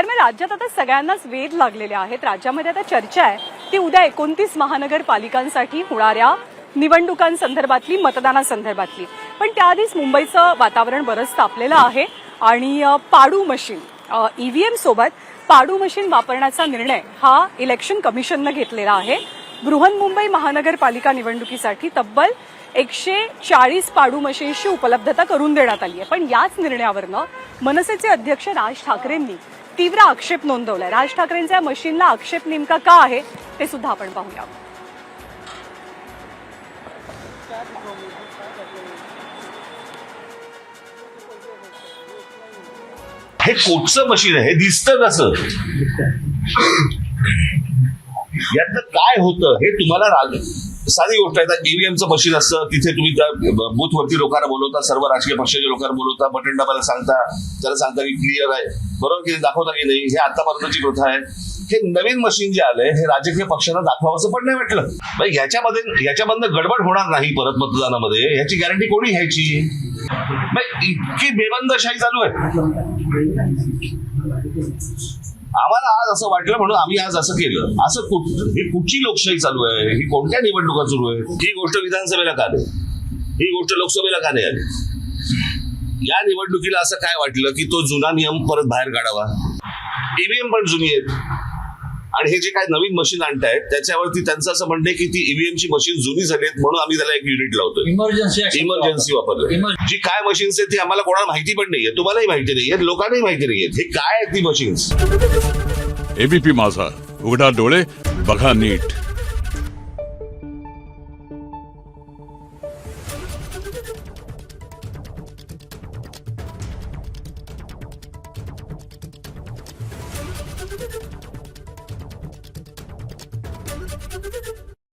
दरम्यान राज्यात आता सगळ्यांनाच वेध लागलेले आहेत. राज्यामध्ये आता चर्चा आहे ती उद्या एकोणतीस महानगरपालिकांसाठी होणाऱ्या निवडणुकांसंदर्भातली मतदानासंदर्भातली. पण त्याआधीच मुंबईचं वातावरण बरंच तापलेलं आहे आणि पाडू मशीन ईव्हीएम सोबत पाडू मशीन वापरण्याचा निर्णय हा इलेक्शन कमिशननं घेतलेला आहे. बृहन्मुंबई महानगरपालिका निवडणुकीसाठी तब्बल एकशे चाळीस पाडू मशीन्सची उपलब्धता करून देण्यात आली आहे. पण याच निर्णयावरनं मनसेचे अध्यक्ष राज ठाकरेंनी तीव्र आक्षेप नोंदवलाय. राज ठाकरेंच्या मशीनला आक्षेप नेमका का आहे ते सुद्धा आपण पाहूया हे कोटचं मशीन आहे हे दिसतं कसं? यातनं काय होतं हे तुम्हाला राग साधी गोष्ट आहे ईव्हीएमचं मशीन असतं तिथे तुम्ही त्या बूथवरती लोकांना बोलवता सर्व राजकीय पक्षाच्या लोकांना बोलवता बटन डबाला सांगता त्याला सांगता की क्लिअर आहे. बरोबर की दाखवता की नाही हे आतापर्यंतची प्रथा आहे. हे नवीन मशीन जे आलंय हे राजकीय पक्षांना दाखवावंसं पण नाही वाटलं. ह्याच्यामध्ये याच्यामध्ये याच्यामधनं गडबड होणार नाही परत मतदानामध्ये. ह्याची गॅरंटी कोणी घ्यायची? इतकी बेबंदशाही चालू आहे. आम्हाला आज असं वाटलं म्हणून आम्ही आज असं केलं. असं कुठ ही कुठची लोकशाही चालू आहे? ही कोणत्या निवडणुका सुरू आहे ही गोष्ट विधानसभेला का नाही ही गोष्ट लोकसभेला का नाही आली? या निवडणुकीला असं काय वाटलं की तो जुना नियम परत बाहेर काढावा? ईव्हीएम पण जुनी आहेत. आणि हे जे काय नवीन मशीन आणतायत त्याच्यावरती त्यांचं असं म्हणणं आहे की ती ईव्हीएम ची मशीन जुनी झाली आहेत म्हणून आम्ही त्याला एक युनिट लावतोय. इमर्जन्सी इमर्जन्सी वापरलं Emer- जी काय मशीन्स आहेत ती आम्हाला कोणाला माहिती पण नाहीये. तुम्हालाही माहिती नाहीये. लोकांनाही माहिती नाहीये. हे काय आहेत ती मशीन्स एबीपी माझा. उघडा डोळे बघा नीट. Thank you.